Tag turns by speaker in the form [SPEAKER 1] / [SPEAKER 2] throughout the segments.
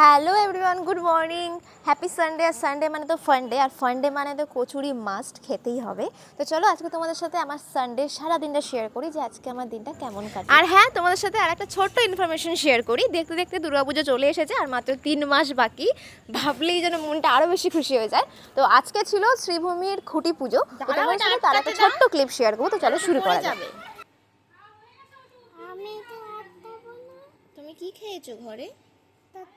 [SPEAKER 1] Hello everyone good morning happy Sunday আর Sunday মানে তো funday আর funday মানে তো কচুরি মাস্ট খেতেই হবে। তো চলো আজকে তোমাদের সাথে আমার সানডে সারা দিনটা শেয়ার করি যে আজকে আমার দিনটা কেমন কাটে। আর হ্যাঁ তোমাদের সাথে আর একটা ছোট্ট ইনফরমেশন শেয়ার করি। দেখতে দেখতে দুর্গাপুজো চলে এসেছে আর মাত্র তিন মাস বাকি। ভাবলেই যেন মনটা আরও বেশি খুশি হয়ে যায়। তো আজকে ছিল শ্রীভূমির খুঁটি পুজো। তোমাদের সাথে তার একটা ছোট্ট ক্লিপ শেয়ার করব। তো চলো শুরু করা যাবে
[SPEAKER 2] আমি তো আর দেবো না
[SPEAKER 1] তুমি কি খেয়েছো ঘরে?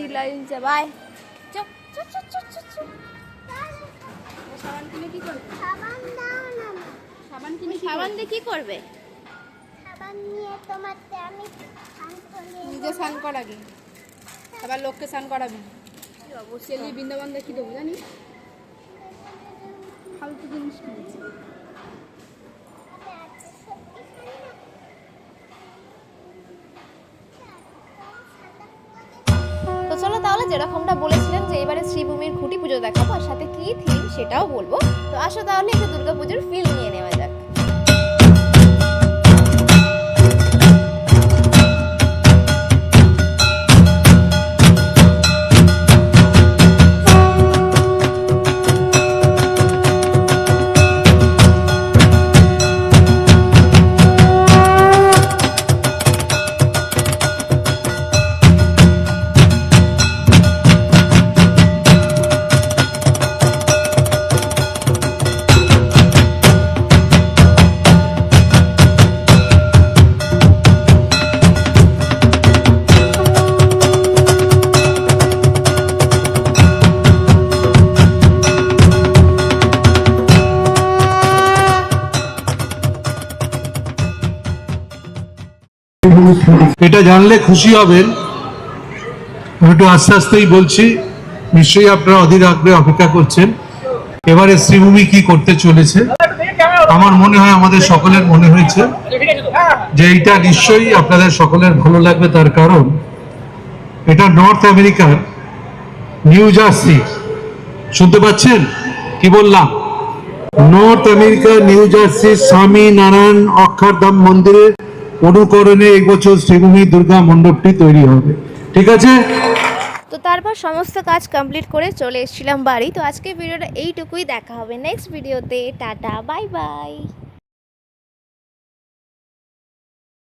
[SPEAKER 1] রিলায়েন্সে বাই চুপ চুপ চুপ চুপ চুপ চুপ
[SPEAKER 2] সাবান দাও না
[SPEAKER 1] সাবান কিনে সাবান দিয়ে কি করবে।
[SPEAKER 2] সাবান নিয়ে তোমাতে আমি
[SPEAKER 3] নিজে স্নান করাবি। আবার লোককে স্নান করাবি বৃন্দাবন দেখি দেবো জানি ফালতু জিনিস কিনেছি।
[SPEAKER 1] তো চলো তাহলে যেরকমটা বলেছিলাম যে এবারে শ্রীভূমির খুঁটি পুজো দেখাবো, আর সাথে কি থিম সেটাও বলব। তো আসো তাহলে একটু দুর্গাপুজোর ফিল নিয়ে নেওয়া যাক।
[SPEAKER 4] এটা জানলে খুশি হবেন। একটু আস্তে আস্তেই বলছি, নিশ্চয়ই আপনারা অধীর আগ্রহে অপেক্ষা করছেন। এবারে শ্রীভূমি কি করতে চলেছে? আমার মনে হয় আমাদের সকলের মনে হয়েছে যে এইটা নিশ্চয়ই আপনাদের সকলের ভালো লাগবে, তার কারণ এটা নর্থ আমেরিকার নিউ জার্সি। শুনতে পাচ্ছেন? কি বললাম? নর্থ আমেরিকা নিউ জার্সি স্বামী নারায়ণ অক্ষরধাম মন্দিরের অনুকরণে এবছর বছর শ্রীভূমি দুর্গা মণ্ডপটি তৈরি হবে। ঠিক আছে?
[SPEAKER 1] তো তারপর সমস্ত কাজ কমপ্লিট করে চলে এসেছিলাম বাড়ি। তো আজকে ভিডিওটা এইটুকুই, দেখা হবে নেক্সট ভিডিওতে টাটা বাই বাই